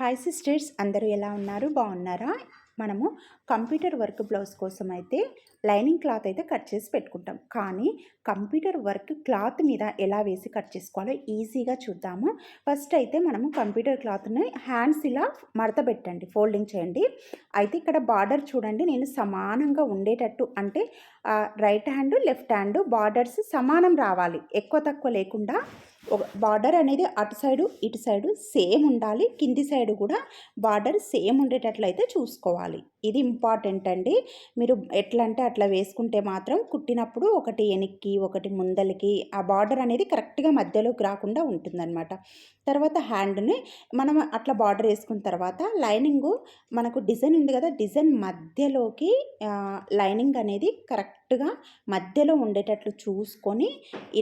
Hi sisters అందరూ ఎలా ఉన్నారు? బాగున్నారా? మనము కంప్యూటర్ వర్క్ బ్లౌజ్ కోసం అయితే లైనింగ్ క్లాత్ అయితే కట్ చేసి పెట్టుకుంటాం. కానీ కంప్యూటర్ వర్క్ క్లాత్ మీద ఎలా వేసి కట్ చేసుకోవాలో ఈజీగా చూద్దాము. ఫస్ట్ అయితే మనము కంప్యూటర్ క్లాత్ని హ్యాండ్స్ ఇలా మడత పెట్టండి ఫోల్డింగ్ చేయండి. అయితే ఇక్కడ బార్డర్ చూడండి నేను సమానంగా ఉండేటట్టు అంటే right hand left hand borders సమానం రావాలి. ఎక్కువ తక్కువ లేకుండా బార్డర్ అనేది అటు సైడు ఇటు సైడు సేమ్ ఉండాలి. కింది సైడు కూడా బార్డర్ సేమ్ ఉండేటట్లయితే చూసుకోవాలి. ఇది ఇంపార్టెంట్ అండి. మీరు ఎట్లా అంటే అట్లా వేసుకుంటే మాత్రం కుట్టినప్పుడు ఒకటి వెనక్కి ఒకటి ముందలకి ఆ బార్డర్ అనేది కరెక్ట్గా మధ్యలోకి రాకుండా ఉంటుందన్నమాట. తర్వాత హ్యాండ్ని మనం అట్లా బార్డర్ వేసుకున్న తర్వాత లైనింగ్ మనకు డిజైన్ ఉంది కదా డిజైన్ మధ్యలోకి లైనింగ్ అనేది కరెక్ట్గా మధ్యలో ఉండేటట్లు చూసుకొని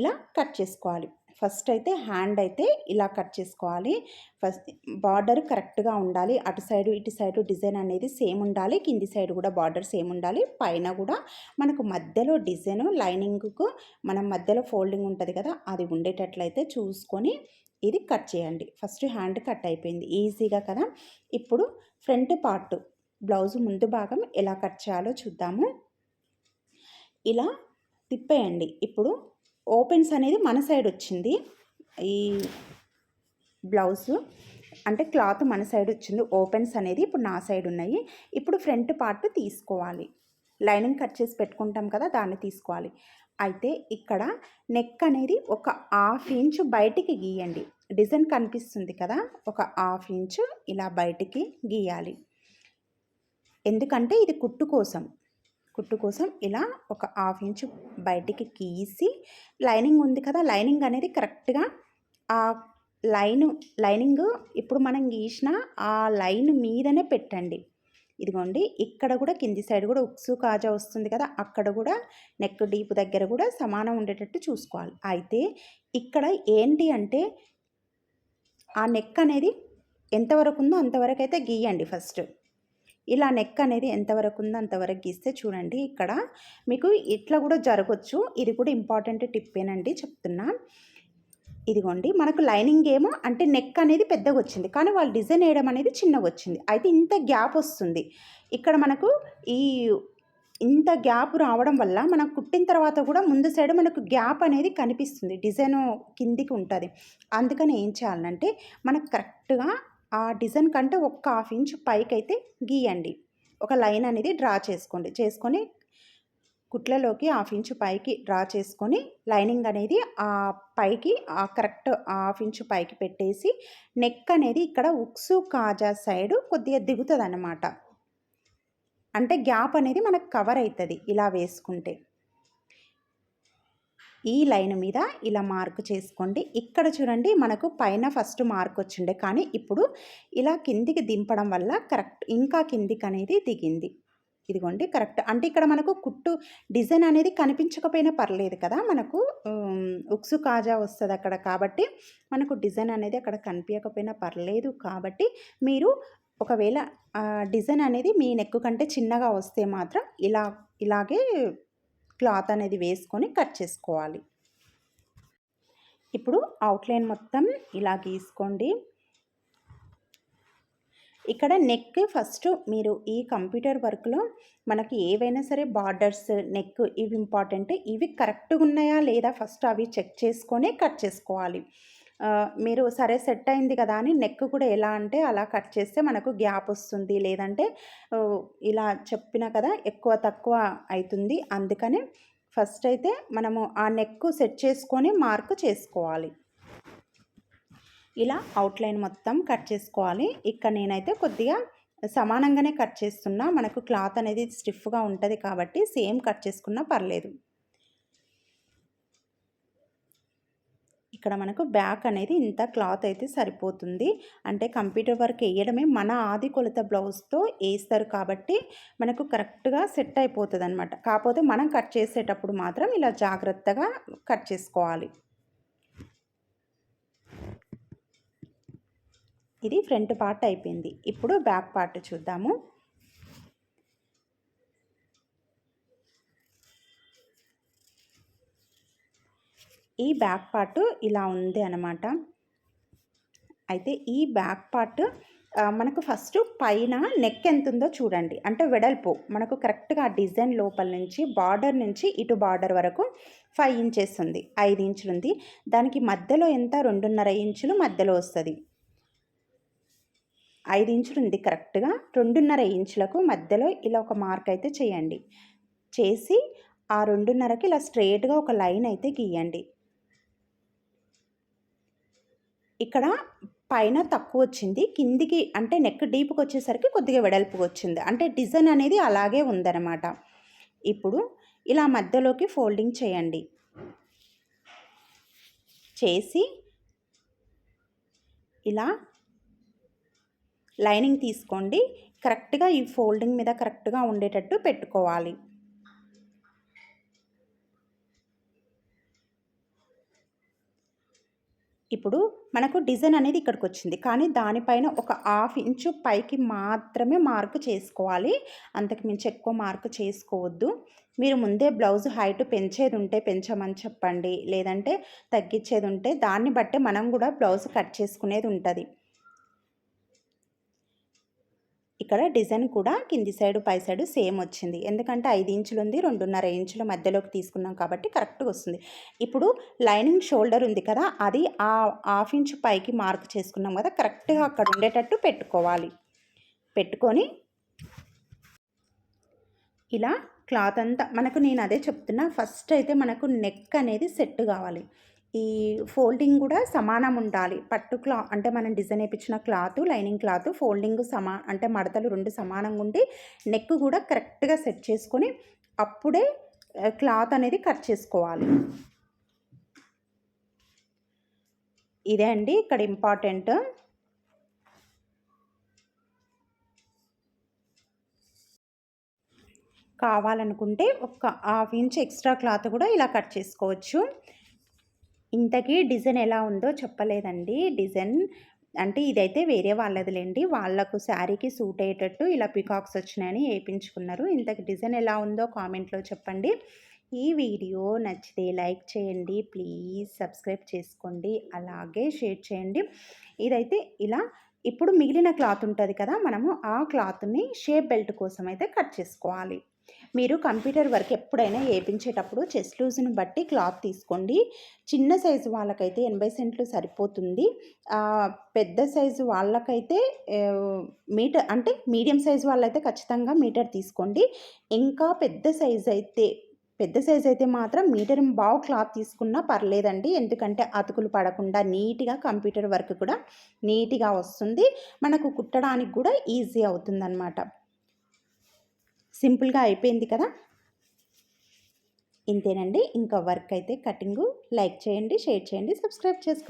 ఇలా కట్ చేసుకోవాలి. ఫస్ట్ అయితే హ్యాండ్ అయితే ఇలా కట్ చేసుకోవాలి. ఫస్ట్ బార్డర్ కరెక్ట్గా ఉండాలి. అటు సైడు ఇటు సైడు డిజైన్ అనేది సేమ్ ఉండాలి. కింది సైడ్ కూడా బార్డర్ సేమ్ ఉండాలి. పైన కూడా మనకు మధ్యలో డిజైన్ లైనింగ్కు మనం మధ్యలో ఫోల్డింగ్ ఉంటుంది కదా అది ఉండేటట్లయితే చూసుకొని ఇది కట్ చేయండి. ఫస్ట్ హ్యాండ్ కట్ అయిపోయింది. ఈజీగా కదా? ఇప్పుడు ఫ్రంట్ పార్ట్ బ్లౌజ్ ముందు భాగం ఎలా కట్ చేయాలో చూద్దాము. ఇలా తిప్పేయండి. ఇప్పుడు ఓపెన్స్ అనేది మన సైడ్ వచ్చింది. ఈ బ్లౌజు అంటే క్లాత్ మన సైడ్ వచ్చింది. ఓపెన్స్ అనేది ఇప్పుడు నా సైడ్ ఉన్నాయి. ఇప్పుడు ఫ్రంట్ పార్ట్ తీసుకోవాలి. లైనింగ్ కట్ చేసి పెట్టుకుంటాం కదా దాన్ని తీసుకోవాలి. అయితే ఇక్కడ నెక్ అనేది ఒక హాఫ్ ఇంచ్ బయటికి గీయండి. డిజైన్ కనిపిస్తుంది కదా ఒక హాఫ్ ఇంచ్ ఇలా బయటికి గీయాలి. ఎందుకంటే ఇది కుట్టు కోసం. కుట్టు కోసం ఇలా ఒక హాఫ్ ఇంచ్ బయటికి గీసి లైనింగ్ ఉంది కదా లైనింగ్ అనేది కరెక్ట్గా ఆ లైన్ లైనింగ్ ఇప్పుడు మనం గీసిన ఆ లైన్ మీదనే పెట్టండి. ఇదిగోండి ఇక్కడ కూడా కింది సైడ్ కూడా ఉక్సు కాజా వస్తుంది కదా అక్కడ కూడా నెక్ డీప్ దగ్గర కూడా సమానం ఉండేటట్టు చూసుకోవాలి. అయితే ఇక్కడ ఏంటి అంటే ఆ నెక్ అనేది ఎంతవరకు ఉందో అంతవరకు అయితే గీయండి ఫస్ట్. ఇలా నెక్ అనేది ఎంతవరకు ఉందో అంతవరకు గీస్తే చూడండి ఇక్కడ మీకు ఇట్లా కూడా జరగవచ్చు ఇది కూడా ఇంపార్టెంట్ టిప్పేనండి చెప్తున్నా. ఇదిగోండి మనకు లైనింగ్ ఏమో అంటే నెక్ అనేది పెద్దగా వచ్చింది. కానీ వాళ్ళు డిజైన్ వేయడం అనేది చిన్నగా వచ్చింది. అయితే ఇంత గ్యాప్ వస్తుంది. ఇక్కడ మనకు ఈ ఇంత గ్యాప్ రావడం వల్ల మనం కుట్టిన తర్వాత కూడా ముందు సైడ్ మనకు గ్యాప్ అనేది కనిపిస్తుంది. డిజైన్ కిందికి ఉంటుంది. అందుకని ఏం చేయాలంటే మనకు కరెక్ట్గా ఆ డిజైన్ కంటే ఒక్క హాఫ్ ఇంచ్ పైకి అయితే గీయండి. ఒక లైన్ అనేది డ్రా చేసుకోండి. చేసుకొని కుట్లలోకి హాఫ్ ఇంచు పైకి డ్రా చేసుకొని లైనింగ్ అనేది ఆ పైకి ఆ కరెక్ట్ హాఫ్ ఇంచు పైకి పెట్టేసి నెక్ అనేది ఇక్కడ ఉక్సు కాజా సైడ్ కొద్దిగా దిగుతుంది అన్నమాట అంటే గ్యాప్ అనేది మనకు కవర్ అవుతుంది ఇలా వేసుకుంటే. ఈ లైన్ మీద ఇలా మార్క్ చేసుకోండి. ఇక్కడ చూడండి మనకు పైన ఫస్ట్ మార్క్ వచ్చిండే కానీ ఇప్పుడు ఇలా కిందికి దింపడం వల్ల కరెక్ట్ ఇంకా కిందికి అనేది దిగింది. ఇదిగోండి కరెక్ట్. అంటే ఇక్కడ మనకు కుట్టు డిజైన్ అనేది కనిపించకపోయినా పర్లేదు కదా మనకు ఉక్సు కాజా వస్తుంది అక్కడ కాబట్టి మనకు డిజైన్ అనేది అక్కడ కనిపించకపోయినా పర్లేదు కాబట్టి మీరు ఒకవేళ డిజైన్ అనేది మీ నెక్ కంటే చిన్నగా వస్తే మాత్రం ఇలా ఇలాగే క్లాత్ అనేది వేసుకొని కట్ చేసుకోవాలి. ఇప్పుడు అవుట్లైన్ మొత్తం ఇలా గీసుకోండి. ఇక్కడ నెక్ ఫస్ట్ మీరు ఈ కంప్యూటర్ వర్క్లో మనకి ఏవైనా సరే బార్డర్స్ నెక్ ఇవి ఇంపార్టెంట్. ఇవి కరెక్ట్గా ఉన్నాయా లేదా ఫస్ట్ అవి చెక్ చేసుకొని కట్ చేసుకోవాలి. మీరు సరే సెట్ అయింది కదా అని నెక్ కూడా ఎలా అంటే అలా కట్ చేస్తే మనకు గ్యాప్ వస్తుంది. లేదంటే ఇలా చెప్పిన కదా ఎక్కువ తక్కువ అవుతుంది అందుకని ఫస్ట్ అయితే మనము ఆ నెక్ సెట్ చేసుకొని మార్క్ చేసుకోవాలి. ఇలా అవుట్లైన్ మొత్తం కట్ చేసుకోవాలి. ఇక్కడ నేనైతే కొద్దిగా సమానంగానే కట్ చేస్తున్నా. మనకు క్లాత్ అనేది స్టిఫ్గా ఉంటుంది కాబట్టి సేమ్ కట్ చేసుకున్నా పర్లేదు. ఇక్కడ మనకు బ్యాక్ అనేది ఇంత క్లాత్ అయితే సరిపోతుంది. అంటే కంప్యూటర్ వర్క్ వేయడమే మన ఆది కొలత బ్లౌజ్తో వేస్తారు కాబట్టి మనకు కరెక్ట్గా సెట్ అయిపోతుంది అనమాట కాకపోతే మనం కట్ చేసేటప్పుడు మాత్రం ఇలా జాగ్రత్తగా కట్ చేసుకోవాలి. ఇది ఫ్రంట్ పార్ట్ అయిపోయింది. ఇప్పుడు బ్యాక్ పార్ట్ చూద్దాము. ఈ బ్యాక్ పార్ట్ ఇలా ఉంది అనమాట అయితే ఈ బ్యాక్ పార్ట్ మనకు ఫస్ట్ పైన నెక్ ఎంత ఉందో చూడండి. అంటే వెడల్పు. మనకు కరెక్ట్గా ఆ డిజైన్ లోపల నుంచి బార్డర్ నుంచి ఇటు బార్డర్ వరకు ఫైవ్ ఇంచెస్ ఉంది. ఐదు ఇంచులు ఉంది. దానికి మధ్యలో ఎంత? రెండున్నర ఇంచులు మధ్యలో వస్తుంది. ఐదు ఇంచులు ఉంది కరెక్ట్గా. రెండున్నర ఇంచులకు మధ్యలో ఇలా ఒక మార్క్ అయితే చేయండి. చేసి ఆ రెండున్నరకి ఇలా స్ట్రేట్గా ఒక లైన్ అయితే గీయండి. ఇక్కడ పైన తక్కువ వచ్చింది. కిందికి అంటే నెక్ డీప్కి వచ్చేసరికి కొద్దిగా వెడల్పుగా వచ్చింది. అంటే డిజైన్ అనేది అలాగే ఉందన్నమాట. ఇప్పుడు ఇలా మధ్యలోకి ఫోల్డింగ్ చేయండి. చేసి ఇలా లైనింగ్ తీసుకోండి. కరెక్ట్గా ఈ ఫోల్డింగ్ మీద కరెక్ట్గా ఉండేటట్టు పెట్టుకోవాలి. ఇప్పుడు మనకు డిజైన్ అనేది ఇక్కడికి వచ్చింది కానీ దానిపైన ఒక హాఫ్ ఇంచు పైకి మాత్రమే మార్క్ చేసుకోవాలి. అంతకు మించి ఎక్కువ మార్క్ చేసుకోవద్దు. మీరు ముందే బ్లౌజ్ హైట్ పెంచేది ఉంటే పెంచమని చెప్పండి. లేదంటే తగ్గించేది ఉంటే దాన్ని బట్టే మనం కూడా బ్లౌజ్ కట్ చేసుకునేది ఉంటుంది. ఇక్కడ డిజైన్ కూడా కింది సైడ్ పై సైడ్ సేమ్ వచ్చింది. ఎందుకంటే ఐదు ఇంచులు ఉంది రెండున్నర ఇంచుల మధ్యలోకి తీసుకున్నాం కాబట్టి కరెక్ట్గా వస్తుంది. ఇప్పుడు లైనింగ్ షోల్డర్ ఉంది కదా అది ఆ హాఫ్ ఇంచ్ పైకి మార్క్ చేసుకున్నాం కదా కరెక్ట్గా అక్కడ ఉండేటట్టు పెట్టుకోవాలి. పెట్టుకొని ఇలా క్లాత్ అంతా మనకు నేను అదే చెప్తున్నా ఫస్ట్ అయితే మనకు నెక్ అనేది సెట్ కావాలి. ఈ ఫోల్డింగ్ కూడా సమానం ఉండాలి. పట్టు క్లా అంటే మనం డిజైన్ వేయించిన క్లాత్ లైనింగ్ క్లాత్ ఫోల్డింగ్ సమా అంటే మడతలు రెండు సమానంగా ఉండి నెక్ కూడా కరెక్ట్గా సెట్ చేసుకొని అప్పుడే క్లాత్ అనేది కట్ చేసుకోవాలి. ఇదే అండి ఇక్కడ ఇంపార్టెంట్. కావాలనుకుంటే ఒక హాఫ్ ఇంచ్ ఎక్స్ట్రా క్లాత్ కూడా ఇలా కట్ చేసుకోవచ్చు. ఇంతకీ డిజైన్ ఎలా ఉందో చెప్పలేదండి. డిజైన్ అంటే ఇదైతే వేరే వాళ్ళదిలేండి. వాళ్ళకు శారీకి సూట్ అయ్యేటట్టు ఇలా పికాక్స్ వచ్చినాయని వేయించుకున్నారు. ఇంతకి డిజైన్ ఎలా ఉందో కామెంట్లో చెప్పండి. ఈ వీడియో నచ్చితే లైక్ చేయండి. ప్లీజ్ సబ్స్క్రైబ్ చేసుకోండి. అలాగే షేర్ చేయండి. ఇదైతే ఇలా ఇప్పుడు మిగిలిన క్లాత్ ఉంటుంది కదా మనము ఆ క్లాత్ని షేప్ బెల్ట్ కోసం అయితే కట్ చేసుకోవాలి. మీరు కంప్యూటర్ వర్క్ ఎప్పుడైనా వేయించేటప్పుడు చెస్ట్ లూజ్ని బట్టి క్లాత్ తీసుకోండి. చిన్న సైజు వాళ్ళకైతే ఎనభై సెంట్లు సరిపోతుంది. పెద్ద సైజు వాళ్ళకైతే మీటర్ అంటే మీడియం సైజు వాళ్ళైతే ఖచ్చితంగా మీటర్ తీసుకోండి. ఇంకా పెద్ద సైజు అయితే పెద్ద సైజ్ అయితే మాత్రం మీటర్ బావు క్లాత్ తీసుకున్నా పర్లేదండి. ఎందుకంటే అతుకులు పడకుండా నీట్గా కంప్యూటర్ వర్క్ కూడా నీట్గా వస్తుంది. మనకు కుట్టడానికి కూడా ఈజీ అవుతుందన్నమాట. సింపుల్గా అయిపోయింది కదా? ఇంతేనండి. ఇంకా వర్క్ అయితే కటింగు లైక్ చేయండి షేర్ చేయండి సబ్స్క్రైబ్ చేసుకోండి.